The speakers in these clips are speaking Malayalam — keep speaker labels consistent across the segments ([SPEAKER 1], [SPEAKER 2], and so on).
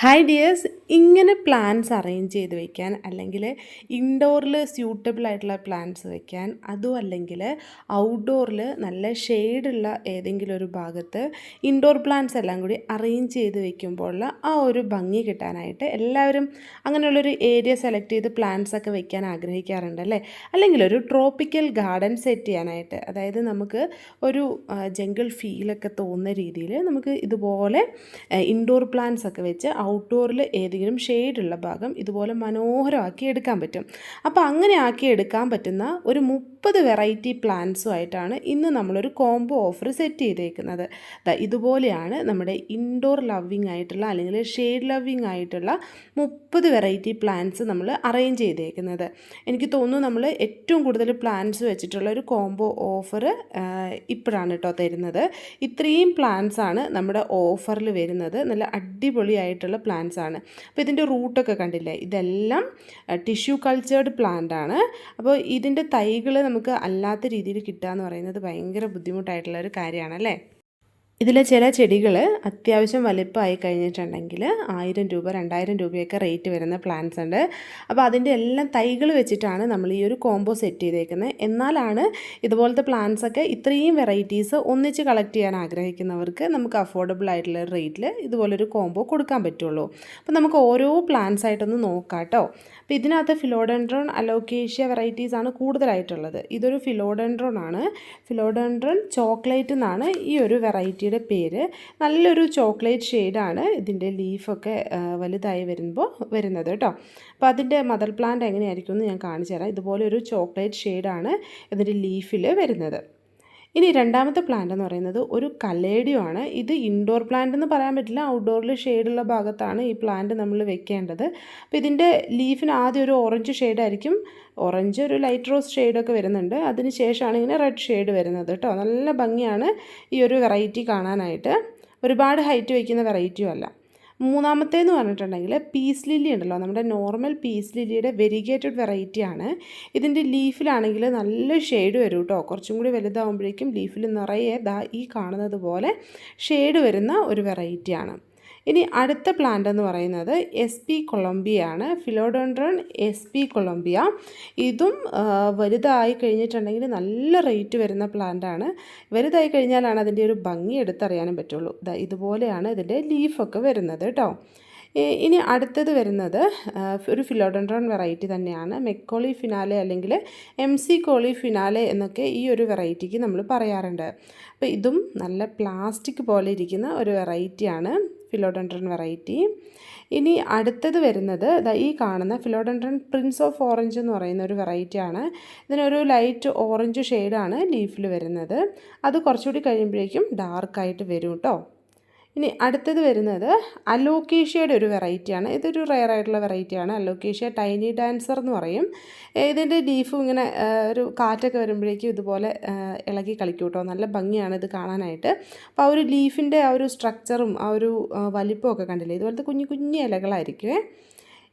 [SPEAKER 1] ഹായ് ഡിയേഴ്സ് ഇങ്ങനെ പ്ലാൻസ് അറേഞ്ച് ചെയ്ത് വെക്കാൻ അല്ലെങ്കിൽ ഇൻഡോറിൽ സ്യൂട്ടബിൾ ആയിട്ടുള്ള പ്ലാൻസ് വെക്കാൻ അതും അല്ലെങ്കിൽ ഔട്ട്ഡോറിൽ നല്ല ഷെയ്ഡുള്ള ഏതെങ്കിലും ഒരു ഭാഗത്ത് ഇൻഡോർ പ്ലാൻസ് എല്ലാം കൂടി അറേഞ്ച് ചെയ്ത് വെക്കുമ്പോഴുള്ള ആ ഒരു ഭംഗി കിട്ടാനായിട്ട് എല്ലാവരും അങ്ങനെയുള്ളൊരു ഏരിയ സെലക്ട് ചെയ്ത് പ്ലാൻസ് ഒക്കെ വെക്കാൻ ആഗ്രഹിക്കാറുണ്ട് അല്ലേ? അല്ലെങ്കിൽ ഒരു ട്രോപ്പിക്കൽ ഗാർഡൻ സെറ്റ് ചെയ്യാനായിട്ട് അതായത് നമുക്ക് ഒരു ജംഗിൾ ഫീലൊക്കെ തോന്നുന്ന രീതിയിൽ നമുക്ക് ഇതുപോലെ ഇൻഡോർ പ്ലാൻസ് ഒക്കെ വെച്ച് ഔട്ട്ഡോറിൽ ഏതെങ്കിലും ഷെയ്ഡുള്ള ഭാഗം ഇതുപോലെ മനോഹരമാക്കി എടുക്കാൻ പറ്റും. അപ്പോൾ അങ്ങനെ ആക്കി എടുക്കാൻ പറ്റുന്ന ഒരു മുപ്പത് വെറൈറ്റി പ്ലാന്റ്സുമായിട്ടാണ് ഇന്ന് നമ്മളൊരു കോംബോ ഓഫർ സെറ്റ് ചെയ്തേക്കുന്നത്. ഇതുപോലെയാണ് നമ്മുടെ ഇൻഡോർ ലവിങ് ആയിട്ടുള്ള അല്ലെങ്കിൽ ഷെയ്ഡ് ലവിങ് ആയിട്ടുള്ള മുപ്പത് വെറൈറ്റി പ്ലാന്റ്സ് നമ്മൾ അറേഞ്ച് ചെയ്തേക്കുന്നത്. എനിക്ക് തോന്നുന്നു നമ്മൾ ഏറ്റവും കൂടുതൽ പ്ലാന്റ്സ് വെച്ചിട്ടുള്ള ഒരു കോംബോ ഓഫർ ഇപ്പോഴാണ് കേട്ടോ തരുന്നത്. ഇത്രയും പ്ലാന്റ്സാണ് നമ്മുടെ ഓഫറിൽ വരുന്നത്. നല്ല അടിപൊളിയായിട്ടുള്ള പ്ലാന്റ്സ് ആണ്. അപ്പോൾ ഇതിന്റെ റൂട്ടൊക്കെ കണ്ടില്ലേ? ഇതെല്ലാം ടിഷ്യൂ കൾച്ചേർഡ് പ്ലാന്റ് ആണ്. അപ്പോൾ ഇതിന്റെ തൈകൾ നമുക്ക് അല്ലാത്ത രീതിയിൽ കിട്ടുക എന്ന് പറയുന്നത് ഭയങ്കര ബുദ്ധിമുട്ടായിട്ടുള്ള ഒരു കാര്യമാണ് അല്ലേ? ഇതിലെ ചില ചെടികൾ അത്യാവശ്യം വലിപ്പമായി കഴിഞ്ഞിട്ടുണ്ടെങ്കിൽ ആയിരം രൂപ രണ്ടായിരം രൂപയൊക്കെ റേറ്റ് വരുന്ന പ്ലാന്റ്സ് ഉണ്ട്. അപ്പോൾ അതിന്റെ എല്ലാം തൈകൾ വെച്ചിട്ടാണ് നമ്മൾ ഈ ഒരു കോംബോ സെറ്റ് ചെയ്തേക്കുന്നത്. എന്നാലാണ് ഇതുപോലത്തെ പ്ലാന്റ്സ് ഒക്കെ ഇത്രയും വെറൈറ്റീസ് ഒന്നിച്ച് കളക്ട് ചെയ്യാൻ ആഗ്രഹിക്കുന്നവർക്ക് നമുക്ക് അഫോർഡബിൾ ആയിട്ടുള്ള റേറ്റിൽ ഇതുപോലൊരു കോംബോ കൊടുക്കാൻ പറ്റുള്ളൂ. അപ്പോൾ നമുക്ക് ഓരോ പ്ലാന്റ്സ് ആയിട്ടൊന്ന് നോക്കാം കേട്ടോ അപ്പോൾ ഇതിനകത്ത് ഫിലോഡൻഡ്രോൺ അലോക്കേഷ്യ വെറൈറ്റീസ് ആണ് കൂടുതലായിട്ടുള്ളത്. ഇതൊരു ഫിലോഡൻഡ്രോൺ ആണ്. ഫിലോഡൻഡ്രോൺ ചോക്ലേറ്റ് എന്നാണ് ഈ ഒരു വെറൈറ്റിയുടെ പേര്. നല്ലൊരു ചോക്ലേറ്റ് ഷെയ്ഡാണ് ഇതിന്റെ ലീഫൊക്കെ വലുതായി വരുമ്പോൾ വരുന്നത് കേട്ടോ. അപ്പോൾ അതിന്റെ മദർ പ്ലാന്റ് എങ്ങനെയായിരിക്കും എന്ന് ഞാൻ കാണിച്ചു തരാം. ഇതുപോലെ ഒരു ചോക്ലേറ്റ് ഷെയ്ഡാണ് ഇതിന്റെ ലീഫിൽ വരുന്നത്. ഇനി രണ്ടാമത്തെ പ്ലാന്റ് എന്ന് പറയുന്നത് ഒരു കലേഡിയോ ആണ് ഇത് ഇൻഡോർ പ്ലാന്റ് എന്ന് പറയാൻ പറ്റില്ല. ഔട്ട്ഡോറിൽ ഷെയ്ഡുള്ള ഭാഗത്താണ് ഈ പ്ലാന്റ് നമ്മൾ വെക്കേണ്ടത്. അപ്പോൾ ഇതിന്റെ ലീഫിന് ആദ്യം ഒരു ഓറഞ്ച് ഷെയ്ഡായിരിക്കും ഓറഞ്ച് ഒരു ലൈറ്റ് റോസ് ഷെയ്ഡൊക്കെ വരുന്നുണ്ട്. അതിന് ശേഷമാണ് ഇങ്ങനെ റെഡ് ഷെയ്ഡ് വരുന്നത് കേട്ടോ. നല്ല ഭംഗിയാണ് ഈ ഒരു വെറൈറ്റി കാണാനായിട്ട്. ഒരുപാട് ഹൈറ്റ് വയ്ക്കുന്ന വെറൈറ്റിയും അല്ല. മൂന്നാമത്തേന്ന് പറഞ്ഞിട്ടുണ്ടെങ്കിൽ പീസ് ലില്ലി ഉണ്ടല്ലോ. നമ്മുടെ നോർമൽ പീസ് ലില്ലിയുടെ വെരിഗേറ്റഡ് വെറൈറ്റി ആണ്. ഇതിന്റെ ലീഫിലാണെങ്കിൽ നല്ല ഷെയ്ഡ് വരും കേട്ടോ കുറച്ചും കൂടി വലുതാവുമ്പോഴേക്കും ലീഫിൽ നിറയെ ദാ ഈ കാണുന്നത് പോലെ ഷെയ്ഡ് വരുന്ന ഒരു വെറൈറ്റിയാണ് ഇനി അടുത്ത പ്ലാന്റ് എന്ന് പറയുന്നത് എസ് പി കൊളംബിയാണ് ഫിലോഡോൺഡ്രൺ എസ് പി കൊളംബിയ. ഇതും വലുതായി കഴിഞ്ഞിട്ടുണ്ടെങ്കിൽ നല്ല റേറ്റ് വരുന്ന പ്ലാന്റാണ് വലുതായി കഴിഞ്ഞാലാണ് അതിന്റെ ഒരു ഭംഗി എടുത്തറിയാനും പറ്റുള്ളൂ. ഇതുപോലെയാണ് ഇതിന്റെ ലീഫൊക്കെ വരുന്നത് കേട്ടോ ഇനി അടുത്തത് വരുന്നത് ഒരു ഫിലോഡൻഡ്രോൺ വെറൈറ്റി തന്നെയാണ്. മെക്കോളി ഫിനാലെ അല്ലെങ്കിൽ എം സി കോളി ഫിനാലെ എന്നൊക്കെ ഈ ഒരു വെറൈറ്റിക്ക് നമ്മൾ പറയാറുണ്ട്. അപ്പോൾ ഇതും നല്ല പ്ലാസ്റ്റിക് പോലെ ഇരിക്കുന്ന ഒരു വെറൈറ്റിയാണ് ഫിലോഡൻഡ്രൻ വെറൈറ്റി ഇനി അടുത്തത് വരുന്നത് ഈ കാണുന്ന ഫിലോഡൻഡ്രൻ പ്രിൻസ് ഓഫ് ഓറഞ്ച് എന്ന് പറയുന്ന ഒരു വെറൈറ്റിയാണ് ഇതിനൊരു ലൈറ്റ് ഓറഞ്ച് ഷെയ്ഡാണ് ലീഫിൽ വരുന്നത്. അത് കുറച്ചുകൂടി കഴിയുമ്പോഴേക്കും ഡാർക്കായിട്ട് വരും കേട്ടോ ഇനി അടുത്തത് വരുന്നത് അലോക്കേഷ്യയുടെ ഒരു വെറൈറ്റിയാണ് ഇതൊരു റെയർ ആയിട്ടുള്ള വെറൈറ്റിയാണ് അലോക്കേഷ്യ ടൈനി ഡാൻസർ എന്ന് പറയും. ഇതിന്റെ ലീഫും ഇങ്ങനെ ഒരു കാറ്റൊക്കെ വരുമ്പോഴേക്കും ഇതുപോലെ ഇളകി കളിക്കൂട്ടോ നല്ല ഭംഗിയാണ് ഇത് കാണാനായിട്ട്. അപ്പോൾ ആ ഒരു ലീഫിന്റെ ആ ഒരു സ്ട്രക്ചറും ആ ഒരു വലിപ്പമൊക്കെ കണ്ടില്ലേ? ഇതുപോലത്തെ കുഞ്ഞു കുഞ്ഞു ഇലകളായിരിക്കുമേ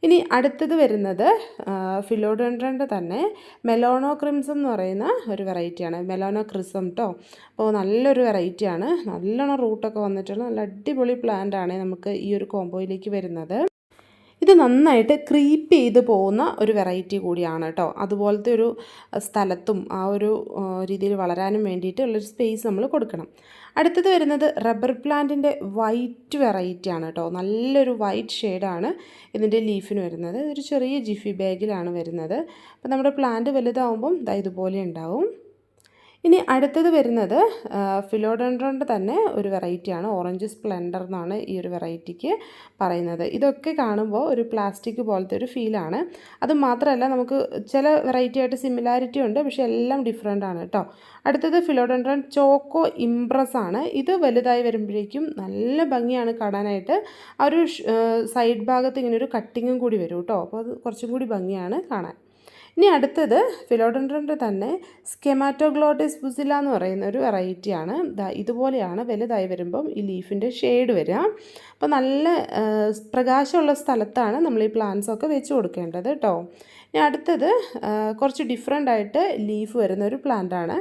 [SPEAKER 1] ഇനി അടുത്തത് വരുന്നത് ഫിലോഡൻഡ്രന്റെ തന്നെ മെലോണോ ക്രിംസം എന്ന് പറയുന്ന ഒരു വെറൈറ്റിയാണ് മെലോണോ ക്രിസം കേട്ടോ അപ്പോൾ നല്ലൊരു വെറൈറ്റിയാണ് നല്ലോണം റൂട്ടൊക്കെ വന്നിട്ടുള്ള നല്ല അടിപൊളി പ്ലാന്റ് ആണ് നമുക്ക് ഈ ഒരു കോമ്പോയിലേക്ക് വരുന്നത്. ഇത് നന്നായിട്ട് ക്രീപ്പ് ചെയ്ത് പോകുന്ന ഒരു വെറൈറ്റി കൂടിയാണ് കേട്ടോ അതുപോലത്തെ ഒരു സ്ഥലത്തും ആ ഒരു രീതിയിൽ വളരാനും വേണ്ടിയിട്ടുള്ളൊരു സ്പേസ് നമ്മൾ കൊടുക്കണം. അടുത്തത് വരുന്നത് റബ്ബർ പ്ലാന്റിന്റെ വൈറ്റ് വെറൈറ്റി ആണ് കേട്ടോ. നല്ലൊരു വൈറ്റ് ഷെയ്ഡാണ് ഇതിന്റെ ലീഫിന് വരുന്നത്. ഒരു ചെറിയ ജിഫി ബാഗിലാണ് വരുന്നത്. അപ്പോൾ നമ്മുടെ പ്ലാന്റ് വലുതാവുമ്പം ഇതാ ഇതുപോലെ ഉണ്ടാവും. ഇനി അടുത്തത് വരുന്നത് ഫിലോഡൻഡ്രോന്റെ തന്നെ ഒരു വെറൈറ്റിയാണ് ഓറഞ്ച് സ്പ്ലെൻഡർ എന്നാണ് ഈ ഒരു വെറൈറ്റിക്ക് പറയുന്നത്. ഇതൊക്കെ കാണുമ്പോൾ ഒരു പ്ലാസ്റ്റിക് പോലത്തെ ഒരു ഫീലാണ് അത് മാത്രമല്ല നമുക്ക് ചില വെറൈറ്റി ആയിട്ട് സിമിലാരിറ്റി ഉണ്ട് പക്ഷേ എല്ലാം ഡിഫറെന്റ് ആണ് കേട്ടോ അടുത്തത് ഫിലോഡൻഡ്രോൺ ചോക്കോ ഇംപ്രസ് ആണ്. ഇത് വലുതായി വരുമ്പോഴേക്കും നല്ല ഭംഗിയാണ് കാണാനായിട്ട്. ആ ഒരു സൈഡ് ഭാഗത്ത് ഇങ്ങനെ ഒരു കട്ടിങ്ങും കൂടി വരും കേട്ടോ അപ്പോൾ അത് കുറച്ചും കൂടി ഭംഗിയാണ് കാണാൻ. ഇനി അടുത്തത് ഫിലോഡൻഡ്രന്റെ തന്നെ സ്കെമാറ്റോഗ്ലോട്ടിസ് ബുസില എന്ന് പറയുന്ന ഒരു വെറൈറ്റിയാണ് ഇതുപോലെയാണ് വലുതായി വരുമ്പം ഈ ലീഫിന്റെ ഷെയ്ഡ് വരിക. അപ്പോൾ നല്ല പ്രകാശമുള്ള സ്ഥലത്താണ് നമ്മൾ ഈ പ്ലാന്റ്സൊക്കെ വെച്ച് കൊടുക്കേണ്ടത് കേട്ടോ ഇനി അടുത്തത് കുറച്ച് ഡിഫറെന്റ് ആയിട്ട് ലീഫ് വരുന്ന ഒരു പ്ലാന്റ് ആണ്.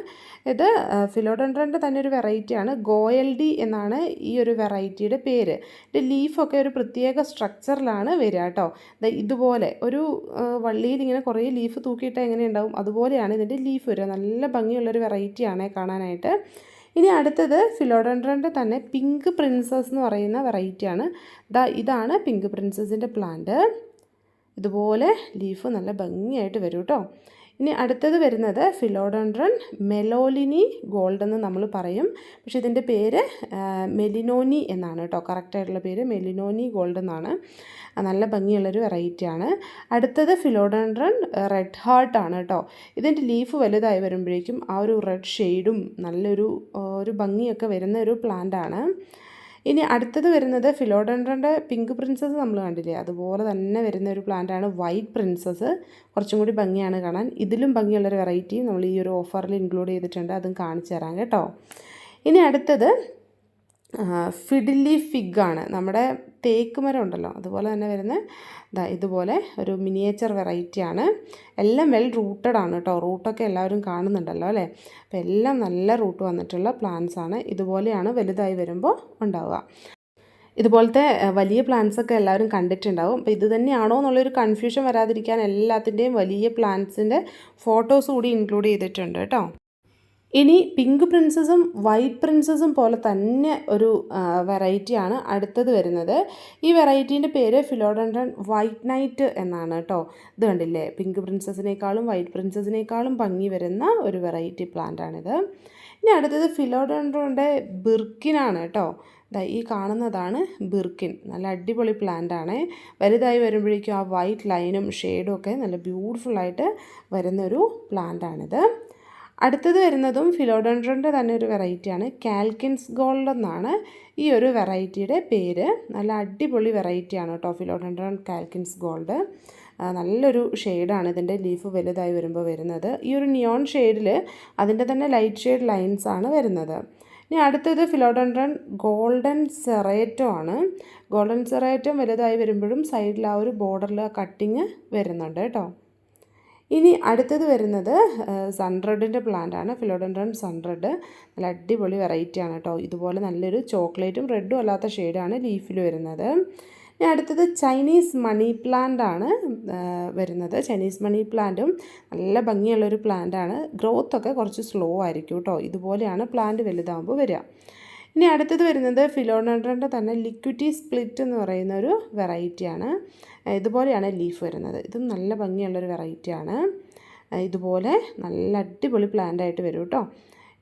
[SPEAKER 1] ഇത് ഫിലോഡൻഡ്രന്റെ തന്നെ ഒരു വെറൈറ്റിയാണ് ഗോയൽഡി എന്നാണ് ഈ ഒരു വെറൈറ്റിയുടെ പേര്. ഇതിന്റെ ലീഫൊക്കെ ഒരു പ്രത്യേക സ്ട്രക്ചറിലാണ് വരിക കേട്ടോ ഇതുപോലെ ഒരു വള്ളിയിൽ ഇങ്ങനെ കുറേ ലീഫ് തൂക്കിയിട്ടാൽ എങ്ങനെ ഉണ്ടാവും? അതുപോലെയാണ് ഇതിന്റെ ലീഫ് വരിക. നല്ല ഭംഗിയുള്ളൊരു വെറൈറ്റിയാണ് കാണാനായിട്ട്. ഇനി അടുത്തത് ഫിലോഡൻഡ്രന്റെ തന്നെ പിങ്ക് പ്രിൻസസ് എന്ന് പറയുന്ന വെറൈറ്റിയാണ് ദാ ഇതാണ് പിങ്ക് പ്രിൻസസിന്റെ പ്ലാന്റ് ഇതുപോലെ ലീഫ് നല്ല ഭംഗിയായിട്ട് വരും കേട്ടോ ഇനി അടുത്തത് വരുന്നത് ഫിലോഡൻഡ്രൻ മെലോലിനി ഗോൾഡ് എന്ന് നമ്മൾ പറയും. പക്ഷേ ഇതിന്റെ പേര് മെലിനോനി എന്നാണ് കേട്ടോ കറക്റ്റായിട്ടുള്ള പേര് മെലിനോനി ഗോൾഡ് എന്നാണ്. നല്ല ഭംഗിയുള്ളൊരു വെറൈറ്റിയാണ് അടുത്തത് ഫിലോഡൻഡ്രൻ റെഡ് ഹാർട്ട് ആണ് കേട്ടോ ഇതിന്റെ ലീഫ് വലുതായി വരുമ്പോഴേക്കും ആ ഒരു റെഡ് ഷെയ്ഡും നല്ലൊരു ഒരു ഭംഗിയൊക്കെ വരുന്ന ഒരു പ്ലാന്റ് ആണ്. ഇനി അടുത്തത് വരുന്നത് ഫിലോഡൻഡ്രന്റെ പിങ്ക് പ്രിൻസസ് നമ്മൾ കണ്ടില്ലേ? അതുപോലെ തന്നെ വരുന്ന ഒരു പ്ലാന്റാണ് വൈറ്റ് പ്രിൻസസ് കുറച്ചും കൂടി ഭംഗിയാണ് കാണാൻ. ഇതിലും ഭംഗിയുള്ളൊരു വെറൈറ്റി നമ്മൾ ഈ ഒരു ഓഫറിൽ ഇൻക്ലൂഡ് ചെയ്തിട്ടുണ്ട്. അതും കാണിച്ചു തരാം കേട്ടോ. ഇനി അടുത്തത് ഫിഡിലി ഫിഗ് ആണ് നമ്മുടെ തേക്ക് മരം ഉണ്ടല്ലോ അതുപോലെ തന്നെ വരുന്ന ഇതുപോലെ ഒരു മിനിയേച്ചർ വെറൈറ്റിയാണ് എല്ലാം വെൽ റൂട്ടഡ് ആണ് കേട്ടോ റൂട്ടൊക്കെ എല്ലാവരും കാണുന്നുണ്ടല്ലോ അല്ലേ? അപ്പോൾ എല്ലാം നല്ല റൂട്ട് വന്നിട്ടുള്ള പ്ലാന്റ്സ് ആണ്. ഇതുപോലെയാണ് വലുതായി വരുമ്പോൾ ഉണ്ടാവുക. ഇതുപോലത്തെ വലിയ പ്ലാന്റ്സ് ഒക്കെ എല്ലാവരും കണ്ടിട്ടുണ്ടാവും. അപ്പോൾ ഇത് തന്നെയാണോ എന്നുള്ളൊരു കൺഫ്യൂഷൻ വരാതിരിക്കാൻ എല്ലാത്തിന്റെയും വലിയ പ്ലാന്റ്സിന്റെ ഫോട്ടോസ് കൂടി ഇൻക്ലൂഡ് ചെയ്തിട്ടുണ്ട് കേട്ടോ ഇനി പിങ്ക് പ്രിൻസസും വൈറ്റ് പ്രിൻസസും പോലെ തന്നെ ഒരു വെറൈറ്റിയാണ് അടുത്തത് വരുന്നത്. ഈ വെറൈറ്റീന്റെ പേര് ഫിലോഡൻഡ്രൻ വൈറ്റ് നൈറ്റ് എന്നാണ് കേട്ടോ ഇത് കണ്ടില്ലേ? പിങ്ക് പ്രിൻസസിനേക്കാളും വൈറ്റ് പ്രിൻസസിനേക്കാളും ഭംഗി വരുന്ന ഒരു വെറൈറ്റി പ്ലാന്റ് ആണിത് ഇനി അടുത്തത് ഫിലോഡൻഡ്രോന്റെ ബിർക്കിനാണ് കേട്ടോ ഈ കാണുന്നതാണ് ബിർക്കിൻ. നല്ല അടിപൊളി പ്ലാന്റ് ആണ് വലുതായി വരുമ്പോഴേക്കും ആ വൈറ്റ് ലൈനും ഷെയ്ഡും ഒക്കെ നല്ല ബ്യൂട്ടിഫുള്ളായിട്ട് വരുന്നൊരു പ്ലാന്റ് ആണിത് അടുത്തത് വരുന്നതും ഫിലോഡൻഡ്രന്റെ തന്നെ ഒരു വെറൈറ്റിയാണ്. കാൽക്കിൻസ് ഗോൾഡ് എന്നാണ് ഈ ഒരു വെറൈറ്റിയുടെ പേര്. നല്ല അടിപൊളി വെറൈറ്റിയാണ് കേട്ടോ ഫിലോഡൻഡ്രൻ കാൽക്കിൻസ് ഗോൾഡ്. നല്ലൊരു ഷെയ്ഡാണ് ഇതിന്റെ ലീഫ് വലുതായി വരുമ്പോൾ വരുന്നത്. ഈ ഒരു നിയോൺ ഷെയ്ഡിൽ അതിന്റെ തന്നെ ലൈറ്റ് ഷെയ്ഡ് ലൈൻസ് ആണ് വരുന്നത്. ഇനി അടുത്തത് ഫിലോഡൻഡ്രൻ ഗോൾഡൻ സെറേറ്റോ ആണ്. ഗോൾഡൻ സെറേറ്റം വലുതായി വരുമ്പോഴും സൈഡിൽ ആ ഒരു ബോർഡറിൽ കട്ടിങ് വരുന്നുണ്ട് കേട്ടോ. ഇനി അടുത്തത് വരുന്നത് സൺറെഡിന്റെ പ്ലാന്റ് ആണ്. ഫിലോഡൻഡ്രൻ സൺറെഡ് നല്ല അടിപൊളി വെറൈറ്റി ആണ് കേട്ടോ. ഇതുപോലെ നല്ലൊരു ചോക്ലേറ്റും റെഡും അല്ലാത്ത ഷെയ്ഡാണ് ലീഫിൽ വരുന്നത്. ഇനി അടുത്തത് ചൈനീസ് മണി പ്ലാന്റ് ആണ് വരുന്നത്. ചൈനീസ് മണി പ്ലാന്റും നല്ല ഭംഗിയുള്ളൊരു പ്ലാന്റ് ആണ്. ഗ്രോത്ത് ഒക്കെ കുറച്ച് സ്ലോ ആയിരിക്കും കേട്ടോ. ഇതുപോലെയാണ് പ്ലാന്റ് വലുതാകുമ്പോൾ വരിക. ഇനി അടുത്തത് വരുന്നത് ഫിലോണോഡ്രന്റെ തന്നെ ലിക്വിറ്റി സ്പ്ലിറ്റ് എന്ന് പറയുന്ന ഒരു വെറൈറ്റിയാണ്. ഇതുപോലെയാണ് ലീഫ് വരുന്നത്. ഇതും നല്ല ഭംഗിയുള്ളൊരു വെറൈറ്റിയാണ്. ഇതുപോലെ നല്ല അടിപൊളി പ്ലാന്റ് ആയിട്ട് വരും കേട്ടോ.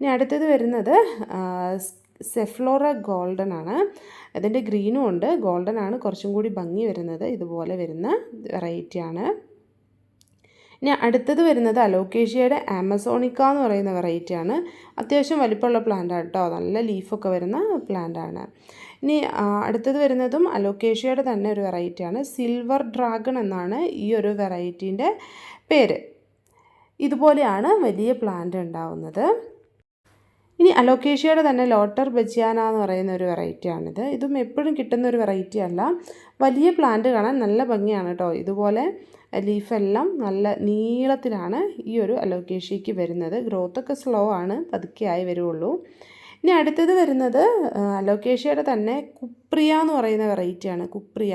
[SPEAKER 1] ഇനി അടുത്തത് വരുന്നത് സെഫ്ലോറ ഗോൾഡൻ ആണ്. അതിന്റെ ഗ്രീനും ഉണ്ട്. ഗോൾഡൻ ആണ് കുറച്ചും കൂടി ഭംഗി വരുന്നത്. ഇതുപോലെ വരുന്ന വെറൈറ്റിയാണ്. ഇനി അടുത്തത് വരുന്നത് അലോക്കേഷ്യയുടെ ആമസോണിക്ക എന്ന് പറയുന്ന വെറൈറ്റിയാണ് അത്യാവശ്യം വലിപ്പമുള്ള പ്ലാന്റാണ് കേട്ടോ നല്ല ലീഫൊക്കെ വരുന്ന പ്ലാന്റ് ആണ്. ഇനി അടുത്തത് വരുന്നതും അലോക്കേഷ്യയുടെ തന്നെ ഒരു വെറൈറ്റിയാണ് സിൽവർ ഡ്രാഗൺ എന്നാണ് ഈ ഒരു വെറൈറ്റീന്റെ പേര്. ഇതുപോലെയാണ് വലിയ പ്ലാന്റ് ഉണ്ടാവുന്നത്. ഇനി അലോക്കേഷ്യയുടെ തന്നെ ലോട്ടർ ബജിയാന എന്ന് പറയുന്ന ഒരു വെറൈറ്റിയാണിത് ഇതും എപ്പോഴും കിട്ടുന്ന ഒരു വെറൈറ്റി അല്ല. വലിയ പ്ലാന്റ് കാണാൻ നല്ല ഭംഗിയാണ് കേട്ടോ ഇതുപോലെ ലീഫെല്ലാം നല്ല നീളത്തിലാണ് ഈ ഒരു അലോക്കേഷ്യയ്ക്ക് വരുന്നത്. ഗ്രോത്തൊക്കെ സ്ലോ ആണ് പതുക്കെ ആയി വരുള്ളൂ ഇനി അടുത്തത് വരുന്നത് അലോക്കേഷ്യയുടെ തന്നെ കുപ്രിയ എന്ന് പറയുന്ന വെറൈറ്റിയാണ് കുപ്രിയ.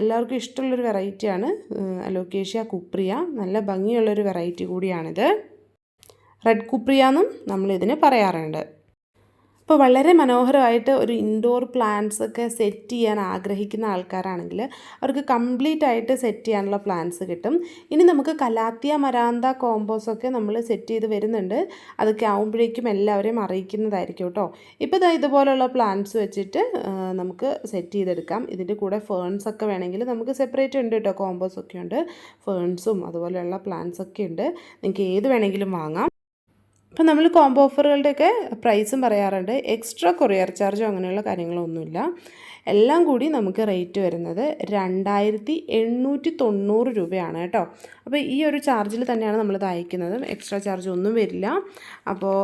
[SPEAKER 1] എല്ലാവർക്കും ഇഷ്ടമുള്ളൊരു വെറൈറ്റിയാണ് അലോക്കേഷ്യ കുപ്രിയ. നല്ല ഭംഗിയുള്ളൊരു വെറൈറ്റി കൂടിയാണിത്. റെഡ് കുപ്രിയ എന്നും നമ്മളിതിന് പറയാറുണ്ട്. അപ്പോൾ വളരെ മനോഹരമായിട്ട് ഒരു ഇൻഡോർ പ്ലാന്റ്സ് ഒക്കെ സെറ്റ് ചെയ്യാൻ ആഗ്രഹിക്കുന്ന ആൾക്കാരാണെങ്കിൽ അവർക്ക് കംപ്ലീറ്റ് ആയിട്ട് സെറ്റ് ചെയ്യാനുള്ള പ്ലാന്റ്സ് കിട്ടും. ഇനി നമുക്ക് കലാത്തിയ മരാന്ത കോമ്പോസ് ഒക്കെ നമ്മൾ സെറ്റ് ചെയ്ത് വരുന്നുണ്ട്. അതൊക്കെ ആകുമ്പോഴേക്കും എല്ലാവരെയും അറിയിക്കുന്നതായിരിക്കും കേട്ടോ. ഇപ്പോൾ ഇതാ ഇതുപോലുള്ള പ്ലാന്റ്സ് വെച്ചിട്ട് നമുക്ക് സെറ്റ് ചെയ്തെടുക്കാം. ഇതിന്റെ കൂടെ ഫേൺസ് ഒക്കെ വേണമെങ്കിൽ നമുക്ക് സെപ്പറേറ്റ് ഉണ്ട് കേട്ടോ. കോമ്പോസൊക്കെ ഉണ്ട്. ഫേൺസും അതുപോലെയുള്ള പ്ലാന്റ്സ് ഒക്കെ ഉണ്ട്. നിങ്ങൾക്ക് ഏത് വേണമെങ്കിലും വാങ്ങാം. അപ്പോൾ നമ്മൾ കോംബോ ഓഫറുകളുടെയൊക്കെ പ്രൈസും പറയാറുണ്ട്. എക്സ്ട്രാ കൊറിയർ ചാർജോ അങ്ങനെയുള്ള കാര്യങ്ങളൊന്നുമില്ല. എല്ലാം കൂടി നമുക്ക് റേറ്റ് വരുന്നത് രണ്ടായിരത്തി എണ്ണൂറ്റി തൊണ്ണൂറ് രൂപയാണ് കേട്ടോ. അപ്പോൾ ഈ ഒരു ചാർജിൽ തന്നെയാണ് നമ്മളിത് അയക്കുന്നത്. എക്സ്ട്രാ ചാർജ് ഒന്നും വരില്ല. അപ്പോൾ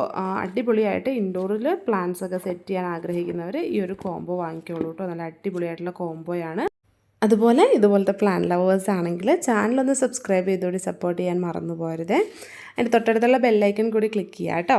[SPEAKER 1] അടിപൊളിയായിട്ട് ഇൻഡോറിൽ പ്ലാന്റ്സ് ഒക്കെ സെറ്റ് ചെയ്യാൻ ആഗ്രഹിക്കുന്നവർ ഈ ഒരു കോംബോ വാങ്ങിക്കോളൂ കേട്ടോ. നല്ല അടിപൊളിയായിട്ടുള്ള കോംബോയാണ് അതുപോലെ ഇതുപോലത്തെ പ്ലാൻ ലവേഴ്സ് ആണെങ്കിൽ ചാനലൊന്ന് സബ്സ്ക്രൈബ് ചെയ്തുകൂടി സപ്പോർട്ട് ചെയ്യാൻ മറന്നു പോരുത് അതിന്റെ തൊട്ടടുത്തുള്ള ബെല്ലൈക്കൺ കൂടി ക്ലിക്ക് ചെയ്യുക കേട്ടോ